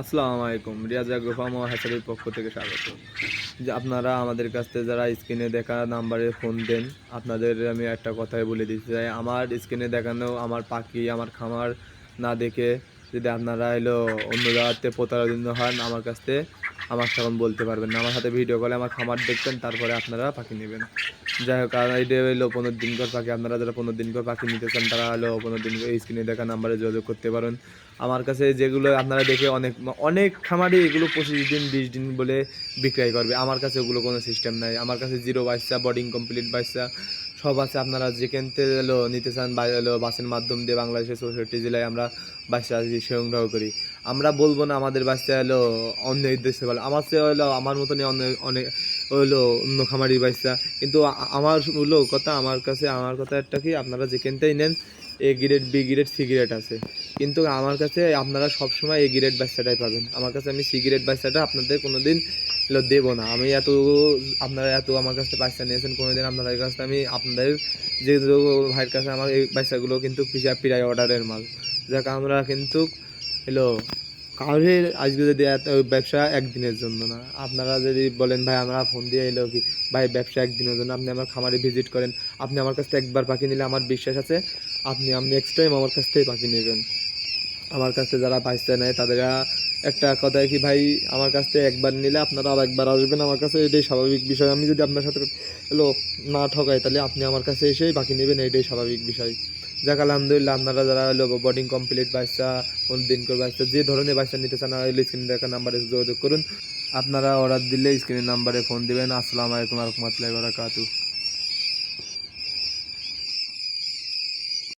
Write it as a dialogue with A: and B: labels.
A: আসসালামু আলাইকুম। রিয়াজা ফার্ম ও হ্যাচারির পক্ষ থেকে স্বাগত। যে আপনারা আমাদের কাছ থেকে যারা স্ক্রিনে দেখা নাম্বারে ফোন দেন, আপনাদের আমি একটা কথাই বলে দিতে চাই। আমার স্ক্রিনে দেখানো আমার পাখি, আমার খামার না দেখে যদি আপনারা এলো অন্য জায়গাতে প্রতারণা হন, আমার কাছ থেকে আমার তখন বলতে পারবেন না। আমার সাথে ভিডিও কলে আমার খামার দেখবেন, তারপরে আপনারা পাখি নেবেন। যাই হোক, আর এটা হলো পনেরো দিন কর পাখি আপনারা যারা পনেরো দিন কর পাখি নিতে চান, তারা হলো পনেরো দিন করে স্ক্রিনে দেখা নাম্বারে যোগাযোগ করতে পারেন। আমার কাছে যেগুলো আপনারা দেখে অনেক অনেক খামারে এগুলো পঁচিশ দিন, বিশ দিন বলে বিক্রয় করবে। আমার কাছে ওগুলো কোনো সিস্টেম নাই। আমার কাছে জিরো বাচ্চা বোর্ডিং কমপ্লিট বাচ্চা সব আছে। আপনারা যেখান থেকে হলো নিতে চান বাসের মাধ্যম দিয়ে বাংলাদেশের চৌষট্টি জেলায় আমরা বাচ্চা সংগ্রহ করি। আমরা বলব না আমাদের বাচ্চা হলো অন্য দেশে ভালো। আমার চেয়ে হলো, আমার মতনই অন্য অনেক হলো অন্য খামারি বাচ্চা। কিন্তু আমার হলো কথা, আমার কাছে, আমার কথা একটা কি, আপনারা যেখানটাই নেন, A grade B grade C grade আছে। কিন্তু আমার কাছে আপনারা সবসময় এ গ্রেড বাচ্চাটাই পাবেন। আমার কাছে আমি সি গ্রেড বাচ্চাটা আপনাদের কোনোদিন হলো দেবো না। আমি এত, আপনারা এত আমার কাছে বাচ্চা নিয়েছেন কোনো দিন আপনাদের কাছে আমি আপনাদের যে ভাইয়ের কাছে আমার এই বাচ্চাগুলো কিন্তু পিরাই অর্ডারের মাল। যাক, আমরা কিন্তু হলো কাউরের আজকে যদি ব্যবসা একদিনের জন্য না, আপনারা যদি বলেন, ভাই, আমরা ফোন দিয়ে এলো কি? ভাই, ব্যবসা একদিনের জন্য, আপনি আমার খামারে ভিজিট করেন, আপনি আমার কাছ থেকে একবার পাখি নিলে আমার বিশ্বাস আছে, আপনি আমি নেক্সট টাইম আমার কাছ থেকে পাখি নেবেন। আমার কাছে যারা বাঁচতে নেয়, তাদের একটা কথা কি, ভাই, আমার কাছ থেকে একবার নিলে আপনারা আর একবার আসবেন আমার কাছে? এটাই স্বাভাবিক বিষয়। আমি যদি আপনার সাথে হলো না ঠকাই, তাহলে আপনি আমার কাছে এসেই বাকি নেবেন, এটাই স্বাভাবিক বিষয়। যাক, আলহামদুলিল্লাহ, আপনারা যারা হলো বোর্ডিং কমপ্লিট বাচ্চা দিন করে বাচ্চা যে ধরনের বাচ্চা নিতে চান হলে স্ক্রিনে দেখা নাম্বারে যোগাযোগ করুন। আপনারা অর্ডার দিলে স্ক্রিনের নাম্বারে ফোন দিবেন। আসসালামু আলাইকুম রহমতুল্লাহ বারাকাতুহু।